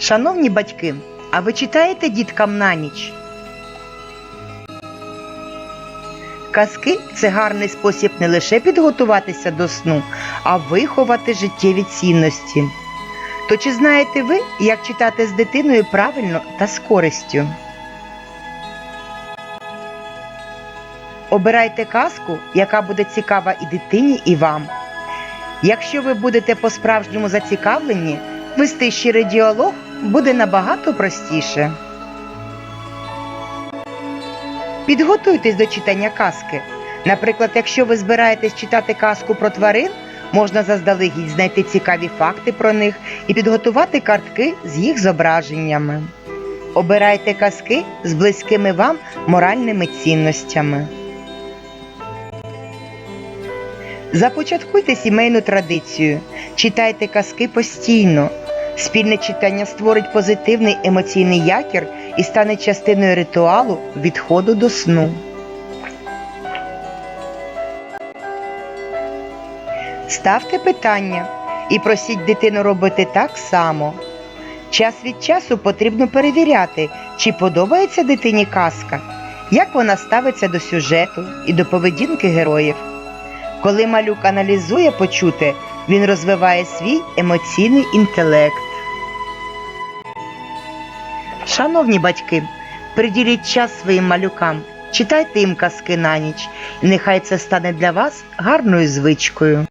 Шановні батьки, а ви читаєте діткам на ніч? Казки це гарний спосіб не лише підготуватися до сну, а виховати життєві цінності. То чи знаєте ви, як читати з дитиною правильно та з користю? Обирайте казку, яка буде цікава і дитині, і вам. Якщо ви будете по-справжньому зацікавлені, вести щирий діалог буде набагато простіше. Підготуйтесь до читання казки. Наприклад, якщо ви збираєтесь читати казку про тварин, можна заздалегідь знайти цікаві факти про них і підготувати картки з їх зображеннями. Обирайте казки з близькими вам моральними цінностями. Започаткуйте сімейну традицію. Читайте казки постійно. Спільне читання створить позитивний емоційний якір і стане частиною ритуалу відходу до сну. Ставте питання і просіть дитину робити так само. Час від часу потрібно перевіряти, чи подобається дитині казка, як вона ставиться до сюжету і до поведінки героїв. Коли малюк аналізує почуте, він розвиває свій емоційний інтелект. Шановні батьки, приділіть час своїм малюкам, читайте їм казки на ніч, і нехай це стане для вас гарною звичкою.